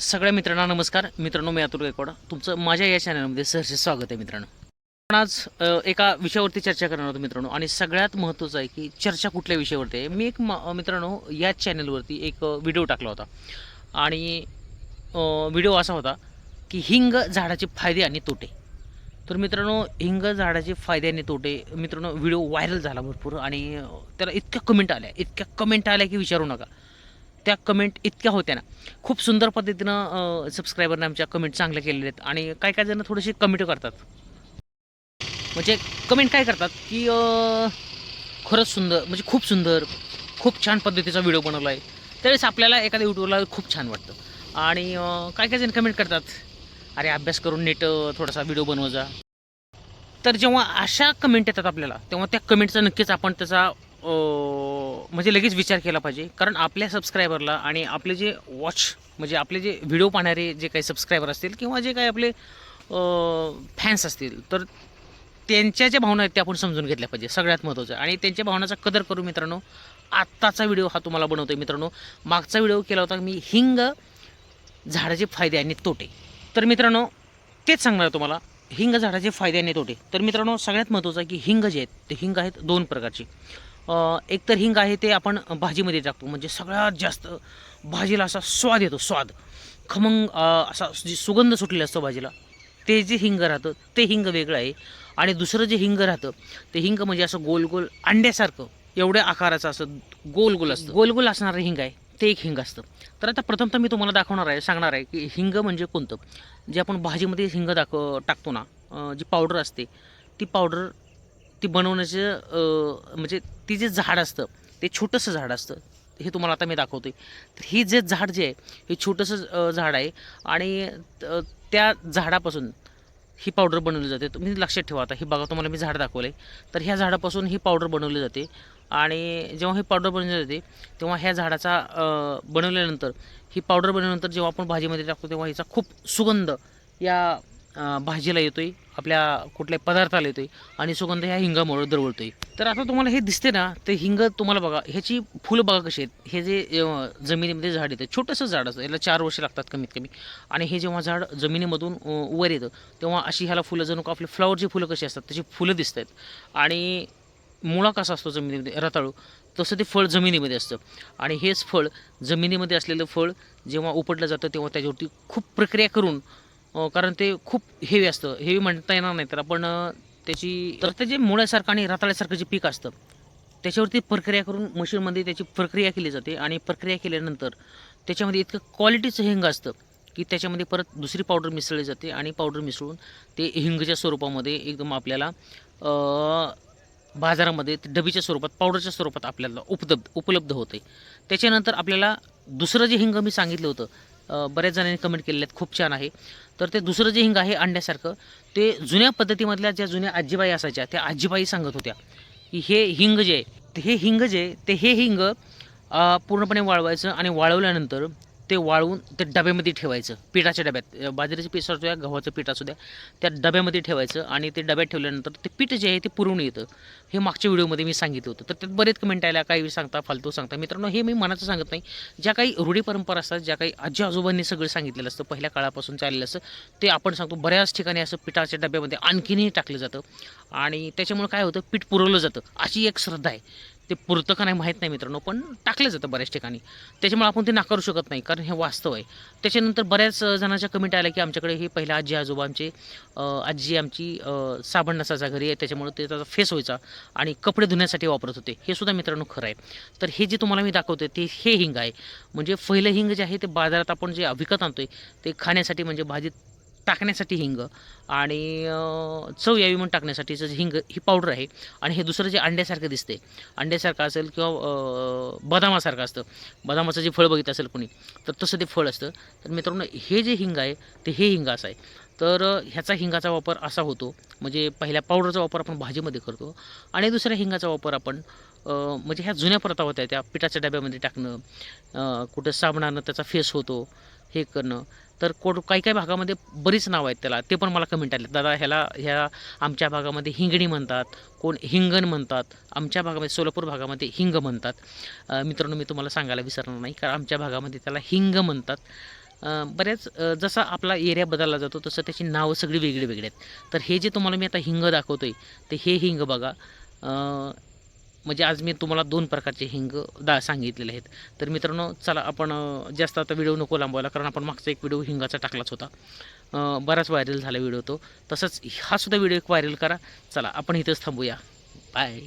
सगळ्या मित्रांना नमस्कार. मित्रांनो मी अतुल गायकवाड. तुमचं माझ्या या चॅनलमध्ये सहर्ष स्वागत आहे मित्रांनो. आपण आज एका विषयावरती चर्चा करणार आहोत मित्रांनो. आणि सगळ्यात महत्त्वाचं आहे की चर्चा कुठल्या विषयावरती आहे? मी एक मित्रांनो याच चॅनलवरती एक व्हिडिओ टाकला होता. आणि व्हिडिओ असा होता की हिंग झाडाचे फायदे आणि तोटे. तर मित्रांनो हिंग झाडाचे फायदे आणि तोटे मित्रांनो व्हिडिओ व्हायरल झाला भरपूर. आणि त्याला इतक्या कमेंट आल्या. इतक्या कमेंट आल्या की विचारू नका. त्या कमेंट इतक्या होत्या ना. खूप सुंदर पद्धतीनं सबस्क्रायबरने आमच्या कमेंट चांगल्या केलेल्या आहेत. आणि काय काय जण थोडेसे कमेंट करतात. म्हणजे कमेंट काय करतात की खरंच सुंदर म्हणजे खूप सुंदर खूप छान पद्धतीचा व्हिडिओ बनवला आहे त्यावेळेस आपल्याला एखाद्या यूट्यूबला खूप छान वाटतं. आणि काय काय जण कमेंट करतात अरे अभ्यास करून नीट थोडासा व्हिडिओ बनव जा. तर जेव्हा अशा कमेंट येतात आपल्याला तेव्हा त्या कमेंटचा नक्कीच आपण त्याचा म्हणजे लगेच विचार केला पाहिजे. कारण आपल्या सबस्क्रायबरला आणि आपले जे वॉच म्हणजे आपले जे व्हिडिओ पाहणारे जे काही सबस्क्रायबर असतील किंवा जे काही आपले फॅन्स असतील तर त्यांच्या ज्या भावना आहेत त्या आपण समजून घेतल्या पाहिजे. सगळ्यात महत्त्वाचं आणि त्यांच्या भावनाचा कदर करू मित्रांनो आत्ताचा व्हिडिओ हा तुम्हाला बनवतो आहे मित्रांनो. मागचा व्हिडिओ केला होता मी हिंग झाडाचे फायदे आणि तोटे. तर मित्रांनो तेच सांगणार तुम्हाला. हिंग झाडाचे फायदे आणि तोटे. तर मित्रांनो सगळ्यात महत्त्वाचं आहे की हिंग जे आहेत ते हिंग आहेत दोन प्रकारचे. एकतर एक तर हिंग आहे ते आपण भाजीमध्ये टाकतो. म्हणजे सगळ्यात जास्त भाजीला असा स्वाद येतो स्वाद. खमंग असा जी सुगंध सुटलेला असतो भाजीला ते जे हिंग राहतं ते हिंग वेगळं आहे. आणि दुसरं जे हिंग राहतं ते हिंग म्हणजे असं गोल गोल अंड्यासारखं एवढ्या आकाराचं असं गोल गोल असतं. गोल गोल असणारं हिंग आहे ते एक हिंग असतं. तर आता प्रथमतः मी तुम्हाला दाखवणार आहे सांगणार आहे की हिंग म्हणजे कोणतं. जे आपण भाजीमध्ये हिंग दाखव टाकतो ना जी पावडर असते ती पावडर ती बनवण्याचं म्हणजे ती जे झाड असतं ते छोटंसं झाड असतं हे तुम्हाला आता मी दाखवतो तर ही जे झाड जे आहे हे छोटंसं झाड आहे आणि त्या झाडापासून ही पावडर बनवली जाते. तुम्ही लक्षात ठेवा आता ही बघा तुम्हाला मी झाड दाखवलं आहे तर ह्या झाडापासून ही पावडर बनवली जाते आणि जेव्हा ही पावडर बनवली जाते तेव्हा ह्या झाडाचा बनवल्यानंतर ही पावडर बनवल्यानंतर जेव्हा आपण भाजीमध्ये टाकतो तेव्हा हिचा खूप सुगंध या भाजीला येतो आहे आपल्या कुठल्या पदार्थाला येतो आहे आणि सुगंध ह्या हिंगामुळे दरवळतो आहे तर आता तुम्हाला हे दिसते ना ते हिंग तुम्हाला बघा ह्याची फुलं बघा कशी आहेत. हे जे जमिनीमध्ये झाड येतं छोटंसं झाड असतं याला चार वर्ष लागतात कमीत कमी आणि हे जेव्हा झाड जमिनीमधून वर येतं तेव्हा अशी ह्याला फुलं जणू का आपली फ्लॉवरची फुलं कशी असतात तशी फुलं दिसत आहेत आणि मुळा कसा असतो जमिनीमध्ये रताळू तसं ते फळ जमिनीमध्ये असतं. आणि हेच फळ जमिनीमध्ये असलेलं फळ जेव्हा उपटलं जातं तेव्हा त्याच्यावरती खूप प्रक्रिया करून कारण ते खूप हेवी असतं. हेवी म्हणता येणार नाही तर आपण त्याची तर ते जे मुळ्यासारखं आणि रताळ्यासारखं जे पीक असतं त्याच्यावरती प्रक्रिया करून मशीनमध्ये त्याची प्रक्रिया केली जाते आणि प्रक्रिया केल्यानंतर त्याच्यामध्ये इतकं क्वालिटीचं हिंग असतं की त्याच्यामध्ये परत दुसरी पावडर मिसळली जाते आणि पावडर मिसळून ते हिंगच्या स्वरूपामध्ये एकदम आपल्याला बाजारामध्ये ते डबीच्या स्वरूपात पावडरच्या स्वरूपात आपल्याला उपलब्ध उपलब्ध होते. त्याच्यानंतर आपल्याला दुसरं जे हिंग मी सांगितलं होतं बऱ्याच जणांनी कमेंट केलेले आहेत. खूप छान आहे. तर ते दुसरं जे हिंग आहे अंड्यासारखं ते जुन्या पद्धतीमधल्या ज्या जुन्या आजीबाई असायच्या त्या आजीबाई सांगत होत्या की हे हिंग जे आहे ते हे हिंग जे आहे, ते हे हिंग पूर्णपणे वाळवायचं आणि वाळवल्यानंतर ते वाळवून ते डब्यामध्ये ठेवायचं. पिठाच्या डब्यात. बाजरीचं पीठ असू द्या गव्हाचं पीठ असू द्या. त्या डब्यामध्ये ठेवायचं आणि ते डब्यात ठेवल्यानंतर ते पीठ जे आहे ते पुरवून येतं. हे मागच्या व्हिडिओमध्ये मी सांगितलं होतं. तर त्यात बरेच कमेंट आल्या काही सांगता फालतू सांगता. मित्रांनो हे मी मनाचं सांगत नाही. ज्या काही रूढी परंपरा असतात ज्या काही आजी आजोबांनी सगळं सांगितलेलं असतं पहिल्या काळापासून चाललेलं असतं ते आपण सांगतो बऱ्याच ठिकाणी असं पिठाच्या डब्यामध्ये आणखीनही टाकलं जातं. आणि त्याच्यामुळे काय होतं? पीठ पुरवलं जातं. अशी एक श्रद्धा आहे. ते पुरतं का नाही माहीत नाही मित्रांनो पण टाकलं जातं बऱ्याच ठिकाणी. त्याच्यामुळे आपण ते नाकारू शकत नाही कारण हे वास्तव आहे. त्याच्यानंतर बऱ्याच जणांच्या कमेंट आल्या की आमच्याकडे हे पहिल्या आजी आजोबा आमचे आजी आमची साबण नसायचा घरी आहे त्याच्यामुळे ते त्याचा फेस व्हायचा आणि कपडे धुण्यासाठी वापरत होते. हे सुद्धा मित्रांनो खरं आहे. तर हे जे तुम्हाला मी दाखवते ते हे हिंग आहे. म्हणजे पहिलं हिंग जे आहे ते बाजारात आपण जे विकत आणतो आहे ते खाण्यासाठी म्हणजे भाजीत टाकण्यासाठी हिंग आणि चव यावी म्हणून टाकण्यासाठीचं जे हिंग ही पावडर आहे. आणि हे दुसरं जे अंड्यासारखं दिसते अंड्यासारखं असेल किंवा बदामासारखं असतं. बदामाचं जे फळ बघितलं असेल कोणी तर तसं ते फळ असतं. तर मित्रांनो हे जे हिंग आहे ते हे हिंग असं आहे. तर ह्याचा हिंगाचा वापर असा होतो म्हणजे पहिल्या पावडरचा वापर आपण भाजीमध्ये करतो आणि दुसऱ्या हिंगाचा वापर आपण म्हणजे ह्या जुन्या प्रथा होत्या त्या पिठाच्या डब्यामध्ये टाकणं कुठं साबणानं त्याचा फेस होतो हे करणं. तर कोड काही काही भागामध्ये बरीच नावं आहेत त्याला. ते पण मला कमेंट आले दादा ह्याला ह्या आमच्या भागामध्ये हिंगणी म्हणतात कोण हिंगण म्हणतात आमच्या भागामध्ये सोलापूर भागामध्ये हिंग म्हणतात. मित्रांनो मी तुम्हाला सांगायला विसरणार नाही कारण आमच्या भागामध्ये त्याला हिंग म्हणतात. बऱ्याच जसा आपला एरिया बदलला जातो तसं त्याची नावं सगळी वेगळी वेगळी आहेत. तर हे जे तुम्हाला मी आता हिंग दाखवतो आहे ते हे हिंग बघा. म्हणजे आज मी तुम्हाला दोन प्रकारचे हिंग दा सांगितलेले आहेत. तर मित्रांनो चला आपण जास्त आता व्हिडिओ नको लांबवायला कारण आपण मागचा एक व्हिडिओ हिंगाचा टाकलाच होता. बराच व्हायरल झाला व्हिडिओ तो. तसंच हा सुद्धा व्हिडिओ एक व्हायरल करा. चला आपण इथंच थांबूया. बाय